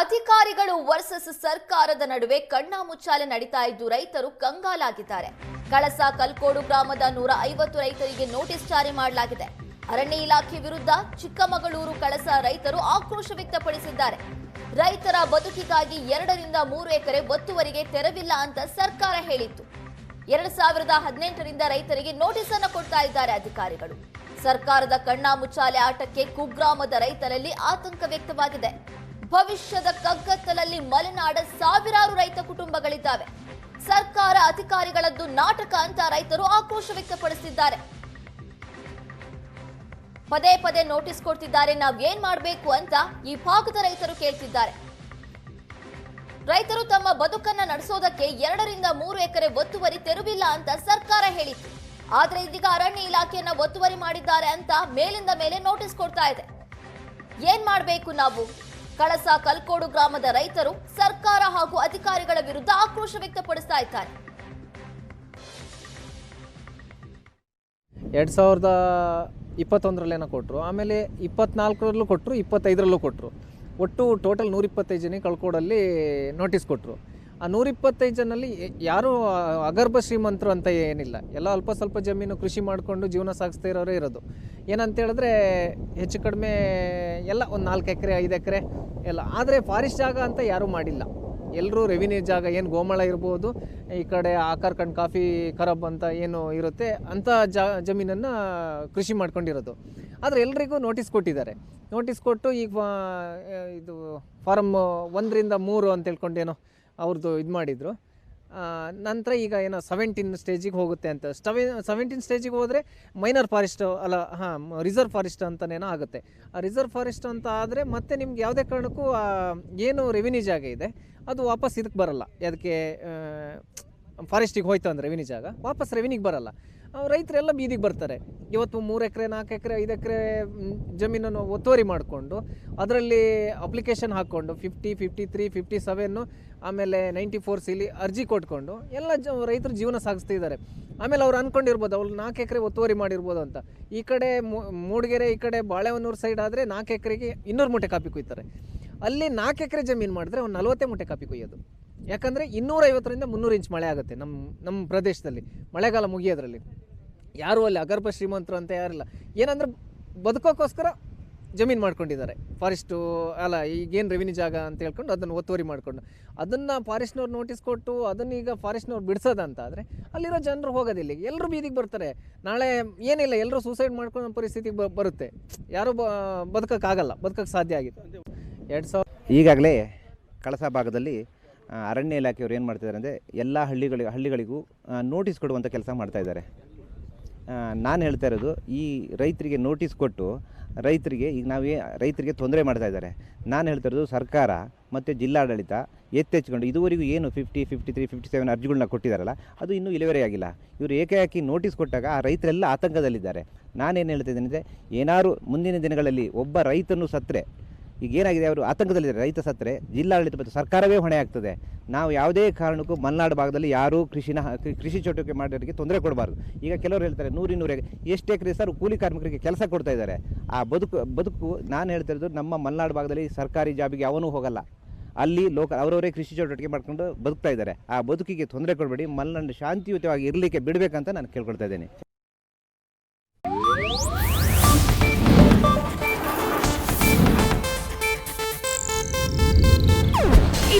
ಅಧಿಕಾರಿಗಳು ವರ್ಸಸ್ ಸರ್ಕಾರದ ನಡುವೆ ಕಣ್ಣಾಮುಚ್ಚಾಲೆ ನಡೀತಾ ಇದ್ದು ರೈತರು ಕಂಗಾಲಾಗಿದ್ದಾರೆ. ಕಳಸ ಕಲ್ಕೋಡು ಗ್ರಾಮದ ನೂರ ಐವತ್ತು ರೈತರಿಗೆ ನೋಟಿಸ್ ಜಾರಿ ಮಾಡಲಾಗಿದೆ. ಅರಣ್ಯ ಇಲಾಖೆ ವಿರುದ್ಧ ಚಿಕ್ಕಮಗಳೂರು ಕಳಸ ರೈತರು ಆಕ್ರೋಶ ವ್ಯಕ್ತಪಡಿಸಿದ್ದಾರೆ. ರೈತರ ಬದುಕಿಗಾಗಿ ಎರಡರಿಂದ ಮೂರು ಎಕರೆ ಒತ್ತುವರಿಗೆ ತೆರವಿಲ್ಲ ಅಂತ ಸರ್ಕಾರ ಹೇಳಿತ್ತು. ಎರಡ್ ಸಾವಿರದ ಹದಿನೆಂಟರಿಂದ ರೈತರಿಗೆ ನೋಟಿಸ್ ಅನ್ನು ಕೊಡ್ತಾ ಇದ್ದಾರೆ ಅಧಿಕಾರಿಗಳು. ಸರ್ಕಾರದ ಕಣ್ಣಾಮುಚ್ಚಾಲೆ ಆಟಕ್ಕೆ ಕುಗ್ರಾಮದ ರೈತರಲ್ಲಿ ಆತಂಕ ವ್ಯಕ್ತವಾಗಿದೆ. ಭವಿಷ್ಯದ ಕಗ್ಗತ್ತಲಲ್ಲಿ ಮಲೆನಾಡ ಸಾವಿರಾರು ರೈತ ಕುಟುಂಬಗಳಿದ್ದಾವೆ. ಸರ್ಕಾರ ಅಧಿಕಾರಿಗಳದ್ದು ನಾಟಕ ಅಂತ ರೈತರು ಆಕ್ರೋಶ ವ್ಯಕ್ತಪಡಿಸಿದ್ದಾರೆ. ಪದೇ ಪದೇ ನೋಟಿಸ್ ಕೊಡ್ತಿದ್ದಾರೆ, ನಾವ್ ಏನ್ ಮಾಡಬೇಕು ಅಂತ ಈ ಭಾಗದ ರೈತರು ಕೇಳ್ತಿದ್ದಾರೆ. ರೈತರು ತಮ್ಮ ಬದುಕನ್ನ ನಡೆಸೋದಕ್ಕೆ ಎರಡರಿಂದ ಮೂರು ಎಕರೆ ಒತ್ತುವರಿ ತೆರವಿಲ್ಲ ಅಂತ ಸರ್ಕಾರ ಹೇಳಿತ್ತು. ಆದ್ರೆ ಇದೀಗ ಅರಣ್ಯ ಇಲಾಖೆಯನ್ನ ಒತ್ತುವರಿ ಮಾಡಿದ್ದಾರೆ ಅಂತ ಮೇಲಿಂದ ಮೇಲೆ ನೋಟಿಸ್ ಕೊಡ್ತಾ ಇದೆ. ಏನ್ ಮಾಡಬೇಕು ನಾವು? ಕಳಸ ಕಲ್ಕೋಡು ಗ್ರಾಮದ ರೈತರು ಸರ್ಕಾರ ಹಾಗೂ ಅಧಿಕಾರಿಗಳ ವಿರುದ್ಧ ಆಕ್ರೋಶ ವ್ಯಕ್ತಪಡಿಸ್ತಾ ಇದ್ದಾರೆ. ಎರಡು ಸಾವಿರದ ಇಪ್ಪತ್ತೊಂದರಲ್ಲೇನೋ ಕೊಟ್ಟರು ಆಮೇಲೆ ಇಪ್ಪತ್ನಾಲ್ಕರಲ್ಲೂ ಕೊಟ್ಟರು ಇಪ್ಪತ್ತೈದರಲ್ಲೂ ಕೊಟ್ಟರು ಒಟ್ಟು ಟೋಟಲ್ ನೂರಿಪ್ಪತ್ತೈದು ಜನಕ್ಕೆ ಕಳ್ಕೊಡಲ್ಲಿ ನೋಟಿಸ್ ಕೊಟ್ಟರು ಆ ನೂರಿಪ್ಪತ್ತೈದು ಜನಲ್ಲಿ ಯಾರು ಅಗರ್ಭ ಶ್ರೀಮಂತರು ಅಂತ ಏನಿಲ್ಲ. ಎಲ್ಲ ಅಲ್ಪ ಸ್ವಲ್ಪ ಜಮೀನು ಕೃಷಿ ಮಾಡಿಕೊಂಡು ಜೀವನ ಸಾಗಿಸ್ತಾ ಇರೋರೇ ಇರೋದು. ಏನಂತ ಹೇಳಿದ್ರೆ ಹೆಚ್ಚು ಕಡಿಮೆ ಎಲ್ಲ ಒಂದು ನಾಲ್ಕು ಎಕರೆ, ಐದು ಎಕರೆ ಎಲ್ಲ. ಆದರೆ ಫಾರೆಸ್ಟ್ ಜಾಗ ಅಂತ ಯಾರೂ ಮಾಡಿಲ್ಲ. ಎಲ್ಲರೂ ರೆವಿನ್ಯೂ ಜಾಗ, ಏನು ಗೋಮಳ ಇರ್ಬೋದು, ಈ ಕಡೆ ಆಕಾರ್ಕಂಡ್ ಕಾಫಿ ಖರಾಬ್ ಅಂತ ಏನು ಇರುತ್ತೆ ಅಂಥ ಜಾ ಜಮೀನನ್ನು ಕೃಷಿ ಮಾಡ್ಕೊಂಡಿರೋದು. ಆದರೆ ಎಲ್ರಿಗೂ ನೋಟಿಸ್ ಕೊಟ್ಟಿದ್ದಾರೆ. ನೋಟಿಸ್ ಕೊಟ್ಟು ಈಗ ಇದು ಫಾರಮ್ ಒಂದರಿಂದ ಮೂರು ಅಂತ ಹೇಳ್ಕೊಂಡೇನು ಅವ್ರದ್ದು ಇದು ಮಾಡಿದರು. ನಂತರ ಈಗ ಏನೋ ಸೆವೆಂಟೀನ್ ಸ್ಟೇಜಿಗೆ ಹೋಗುತ್ತೆ ಅಂತ. ಸ್ಟವೆ ಸೆವೆಂಟೀನ್ ಸ್ಟೇಜಿಗೆ ಹೋದರೆ ಮೈನರ್ ಫಾರೆಸ್ಟ್ ಅಲ್ಲ, ಹಾಂ ರಿಸರ್ವ್ ಫಾರೆಸ್ಟ್ ಅಂತನೇನೋ ಆಗುತ್ತೆ. ಆ ರಿಸರ್ವ್ ಫಾರೆಸ್ಟ್ ಅಂತ ಆದರೆ ಮತ್ತೆ ನಿಮ್ಗೆ ಯಾವುದೇ ಕಾರಣಕ್ಕೂ ಏನು ರೆವಿನ್ಯೂ ಜಾಗ ಇದೆ. ಅದು ವಾಪಸ್ ಇದಕ್ಕೆ ಬರಲ್ಲ. ಅದಕ್ಕೆ ಫಾರೆಸ್ಟಿಗೆ ಹೋಯ್ತು ಅಂದರೆ ರೆವಿನ್ಯೂ ಜಾಗ. ವಾಪಸ್ ರೆವಿನ್ಯೂಗೆ ಬರಲ್ಲ. ರೈತರೆಲ್ಲ ಬೀದಿಗೆ ಬರ್ತಾರೆ. ಇವತ್ತು ಮೂರು ಎಕರೆ, ನಾಲ್ಕು ಎಕರೆ, ಐದು ಎಕರೆ ಜಮೀನನ್ನು ಒತ್ತುವರಿ ಮಾಡಿಕೊಂಡು ಅದರಲ್ಲಿ ಅಪ್ಲಿಕೇಶನ್ ಹಾಕ್ಕೊಂಡು fifty fifty three fifty seven ಆಮೇಲೆ ನೈಂಟಿ ಫೋರ್ ಸಿಲಿ ಅರ್ಜಿ ಕೊಟ್ಕೊಂಡು ಎಲ್ಲ ಜ, ರೈತರು ಜೀವನ ಸಾಗಿಸ್ತಿದ್ದಾರೆ ಆಮೇಲೆ ಅವ್ರು ಅಂದ್ಕೊಂಡಿರ್ಬೋದು ಅವ್ರು ನಾಲ್ಕು ಎಕರೆ ಒತ್ತುವರಿ ಮಾಡಿರ್ಬೋದು ಅಂತ. ಈ ಕಡೆ ಮೂಡಿಗೆರೆ, ಈ ಕಡೆ ಬಾಳೆಹೊನ್ನೂರು ಸೈಡ್ ಆದರೆ ನಾಲ್ಕು ಎಕರೆಗೆ ಇನ್ನೂರು ಮೂಟೆ ಕಾಪಿ ಕುಯ್ತಾರೆ. ಅಲ್ಲಿ ನಾಲ್ಕು ಎಕರೆ ಜಮೀನು ಮಾಡಿದ್ರೆ ಒಂದು ನಲವತ್ತೇ ಮೂಟೆ ಕಾಪಿ ಕುಯ್ಯೋದು. ಯಾಕಂದರೆ ಇನ್ನೂರೈವತ್ತರಿಂದ ಮುನ್ನೂರು ಇಂಚ್ ಮಳೆ ಆಗುತ್ತೆ ನಮ್ಮ ನಮ್ಮ ಪ್ರದೇಶದಲ್ಲಿ, ಮಳೆಗಾಲ ಮುಗಿಯೋದ್ರಲ್ಲಿ. ಯಾರೂ ಅಲ್ಲಿ ಅಗರ್ಭ ಶ್ರೀಮಂತರು ಅಂತ ಯಾರಿಲ್ಲ. ಏನಂದ್ರೆ ಬದುಕೋಕ್ಕೋಸ್ಕರ ಜಮೀನು ಮಾಡ್ಕೊಂಡಿದ್ದಾರೆ. ಫಾರೆಸ್ಟು, ಅಲ್ಲ, ಈಗೇನು ರೆವಿನ್ಯೂ ಜಾಗ ಅಂತ ಹೇಳ್ಕೊಂಡು ಅದನ್ನು ಒತ್ತುವರಿ ಮಾಡಿಕೊಂಡು. ಅದನ್ನು ಫಾರೆಸ್ಟ್ನವ್ರು ನೋಟಿಸ್ ಕೊಟ್ಟು ಅದನ್ನು ಈಗ ಫಾರೆಸ್ಟ್ನವ್ರು ಬಿಡಿಸೋದಂತ ಆದರೆ ಅಲ್ಲಿರೋ ಜನರು ಹೋಗೋದಿಲ್ಲ. ಎಲ್ಲರೂ ಬೀದಿಗೆ ಬರ್ತಾರೆ. ನಾಳೆ ಏನಿಲ್ಲ ಎಲ್ಲರೂ ಸೂಸೈಡ್ ಮಾಡ್ಕೊಳ್ಳೋ ಪರಿಸ್ಥಿತಿಗೆ ಬರುತ್ತೆ. ಯಾರೂ ಬ, ಬದುಕೋಕ್ಕಾಗಲ್ಲ ಬದುಕೋಕ್ಕೆ ಸಾಧ್ಯ ಆಗಿದೆ. ಎರಡು ಸಾವಿರ ಈಗಾಗಲೇ ಕಳಸ ಭಾಗದಲ್ಲಿ, ಅರಣ್ಯ ಇಲಾಖೆಯವರು ಏನು ಮಾಡ್ತಿದ್ದಾರೆ ಅಂದರೆ ಎಲ್ಲ ಹಳ್ಳಿಗಳಿಗೆ, ಹಳ್ಳಿಗಳಿಗೂ ನೋಟಿಸ್ ಕೊಡುವಂಥ ಕೆಲಸ ಮಾಡ್ತಾ ಇದ್ದಾರೆ. ನಾನು ಹೇಳ್ತಾ ಇರೋದು, ಈ ರೈತರಿಗೆ ನೋಟಿಸ್ ಕೊಟ್ಟು, ರೈತರಿಗೆ, ಈಗ ನಾವು ರೈತರಿಗೆ ತೊಂದರೆ ಮಾಡ್ತಾ ಇದ್ದಾರೆ. ನಾನು ಹೇಳ್ತಾ ಇರೋದು ಸರ್ಕಾರ ಮತ್ತು ಜಿಲ್ಲಾಡಳಿತ ಎತ್ತೆಚ್ಕೊಂಡು, ಇದುವರೆಗೂ ಏನು fifty fifty three fifty seven ಅರ್ಜಿಗಳನ್ನ ಕೊಟ್ಟಿದ್ದಾರಲ್ಲ ಅದು ಇನ್ನೂ ಇಳುವರಿ ಆಗಿಲ್ಲ. ಇವರು ಏಕಾಏಕಿ ನೋಟಿಸ್ ಕೊಟ್ಟಾಗ ಆ ರೈತರೆಲ್ಲ ಆತಂಕದಲ್ಲಿದ್ದಾರೆ. ನಾನೇನು ಹೇಳ್ತಿದ್ದೇನೆ ಅಂದರೆ, ಏನಾದರೂ ಮುಂದಿನ ದಿನಗಳಲ್ಲಿ ಒಬ್ಬ ರೈತನು ಸತ್ತರೆ ಈಗ ಏನಾಗಿದೆ ಅವರು ಆತಂಕದಲ್ಲಿದ್ದಾರೆ ರೈತ ಸತ್ತರೆ, ಜಿಲ್ಲಾಡಳಿತ ಮತ್ತು ಸರ್ಕಾರವೇ ಹೊಣೆ ಆಗ್ತದೆ. ನಾವು ಯಾವುದೇ ಕಾರಣಕ್ಕೂ ಮಲೆನಾಡು ಭಾಗದಲ್ಲಿ ಯಾರೂ ಕೃಷಿನ ಕೃಷಿ ಚಟುವಟಿಕೆ ಮಾಡೋರಿಗೆ ತೊಂದರೆ ಕೊಡಬಾರ್ದು. ಈಗ ಕೆಲವರು ಹೇಳ್ತಾರೆ ನೂರಿ ನೂರ ಎಷ್ಟು ಎಕರೆ ಸರ್ ಕೂಲಿ ಕಾರ್ಮಿಕರಿಗೆ ಕೆಲಸ ಕೊಡ್ತಾ ಇದ್ದಾರೆ. ಆ ಬದುಕು ಬದುಕು, ನಾನು ಹೇಳ್ತಾ ಇರೋದು ನಮ್ಮ ಮಲೆನಾಡು ಭಾಗದಲ್ಲಿ ಸರ್ಕಾರಿ ಜಾಬಿಗೆ ಅವನು ಹೋಗಲ್ಲ. ಅಲ್ಲಿ ಲೋಕ, ಅವರವರೇ ಕೃಷಿ ಚಟುವಟಿಕೆ ಮಾಡ್ಕೊಂಡು ಬದುಕ್ತಾ ಇದ್ದಾರೆ. ಆ ಬದುಕಿಗೆ ತೊಂದರೆ ಕೊಡಬೇಡಿ ಮಲೆನಾಡು ಶಾಂತಿಯುತವಾಗಿ ಇರಲಿಕ್ಕೆ ಬಿಡಬೇಕಂತ ನಾನು ಕೇಳ್ಕೊಳ್ತಾ ಇದ್ದೇನೆ.